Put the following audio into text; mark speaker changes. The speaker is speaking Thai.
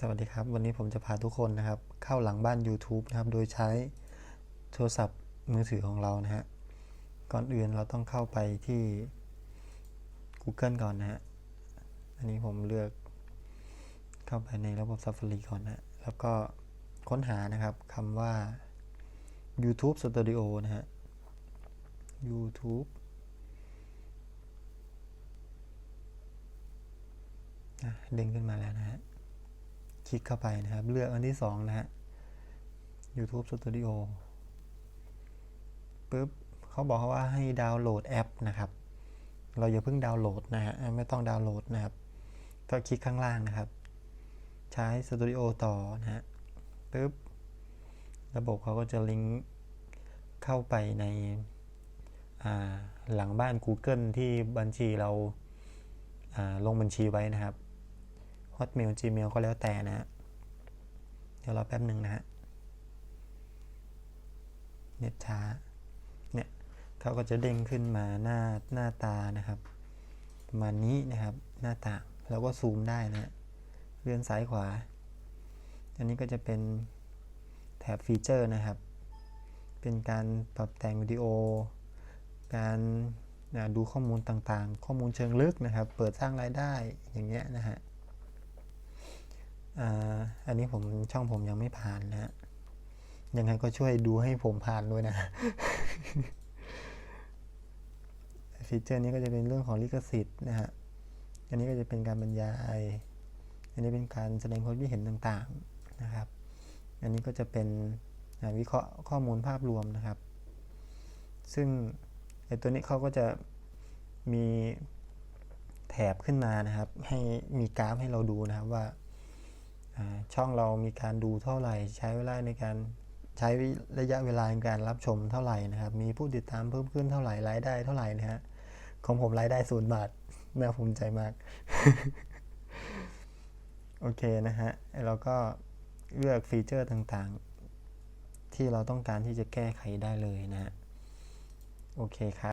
Speaker 1: สวัสดีครับ วันนี้ผมจะพาทุกคนนะครับ เข้าหลังบ้าน YouTube นะครับ โดยใช้โทรศัพท์มือถือของเรานะฮะ ก่อนอื่นเราต้องเข้าไปที่ Google ก่อนนะฮะ อันนี้ผมเลือกเข้าไปในระบบ Safari ก่อนนะ แล้วก็ค้นหานะครับคำว่า YouTube Studio นะฮะ YouTube อะเด้งขึ้นมาแล้วนะฮะ ลิกเข้าไปนะครับ เลือกอันที่สองนะฮะ YouTube Studio ปุ๊บเขาบอกว่าให้ดาวน์โหลดแอปนะครับ เราอย่าเพิ่งดาวน์โหลดนะฮะ ไม่ต้องดาวน์โหลดนะครับก็คลิกข้างล่างนะครับ ใช้ Studio ต่อนะฮะปุ๊บ ระบบเขาก็จะลิงก์เข้าไปในหลังบ้าน Google ที่บัญชีเราลงบัญชีไว้นะครับ Hotmail Gmail ก็แล้วแต่นะฮะเดี๋ยวรอแป๊บหนึ่งนะฮะเน็ตช้าเนี่ยเขาก็จะเด้งขึ้นมาหน้าหน้าตานะครับประมาณนี้นะครับหน้าต่างแล้วก็ซูมได้นะฮะเลื่อนซ้ายขวา อันนี้ก็จะเป็นแถบฟีเจอร์นะครับ เป็นการปรับแต่งวิดีโอ การดูข้อมูลต่างๆ ข้อมูลเชิงลึกนะครับ เปิดสร้างรายได้อย่างเงี้ยนะฮะ อันนี้ผมช่องผมยังไม่ผ่านนะฮะยังไงก็ช่วยดูให้ผมผ่านด้วยนะฟีเจอร์นี้ก็จะเป็นเรื่องของลิขสิทธิ์นะฮะ อันนี้ก็จะเป็นการบรรยาย อันนี้เป็นการแสดงความคิดเห็นต่างๆนะครับ อันนี้ก็จะเป็นวิเคราะห์ข้อมูลภาพรวมนะครับ ซึ่งไอ้ตัวนี้เขาก็จะมีแถบขึ้นมานะครับ ให้มีกราฟให้เราดูนะครับว่า ช่องเรามีการดูเท่าไหร่ ใช้เวลาในการใช้ระยะเวลาในการรับชมเท่าไหร่นะครับ มีผู้ติดตามเพิ่มขึ้นเท่าไหร่รายได้เท่าไหร่นะฮะของผมรายได้ศูนย์บาทน่าภูมิใจมาก โอเคนะฮะเราก็เลือกฟีเจอร์ต่างๆ ที่เราต้องการที่จะแก้ไขได้เลยนะฮะโอเคครับ